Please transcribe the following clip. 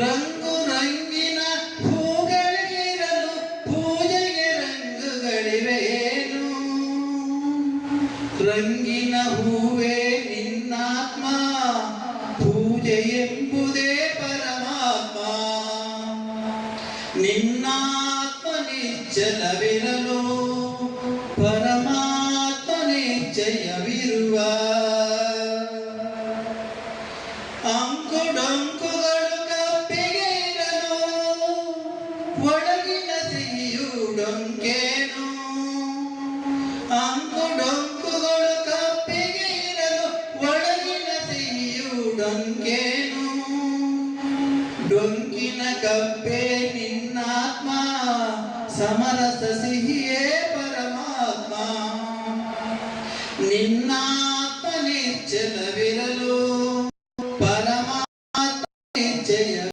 ರಂಗು ರಂಗಿನ ಹೂಗಳಿಗಿರಲು ಪೂಜೆಗೆ ರಂಗುಗಳಿವೇನು ರಂಗಿನ ಹೂವೇ ನಿನ್ನಾತ್ಮ, ಪೂಜೆ ಎಂಬುದೇ ಪರಮಾತ್ಮ. ನಿನ್ನಾತ್ಮ ನಿಚ್ಚಲವಿರಲು, ಪರಮಾತ್ಮ ನಿಶ್ಚಯವಿರುವ ಅಂಕು ಕಪ್ಪಿಗೆ ಒಳಗಿನ ಸಿಹಿಯುಡೊಂಕೇನು ಅಂಕು ಡೊಂಕುಗಳು ಕಪ್ಪಿಗೆ ಇರಲು ಒಳಗಿನ ಸಿಹಿಯುಡೊಂಕೇನು ಡೊಂಕಿನ ಕಪ್ಪೆ ನಿನ್ನಾತ್ಮ, ಸಮರಸ ಸಿಹಿಯೇ ಪರಮಾತ್ಮ. ನಿಶ್ಚಲ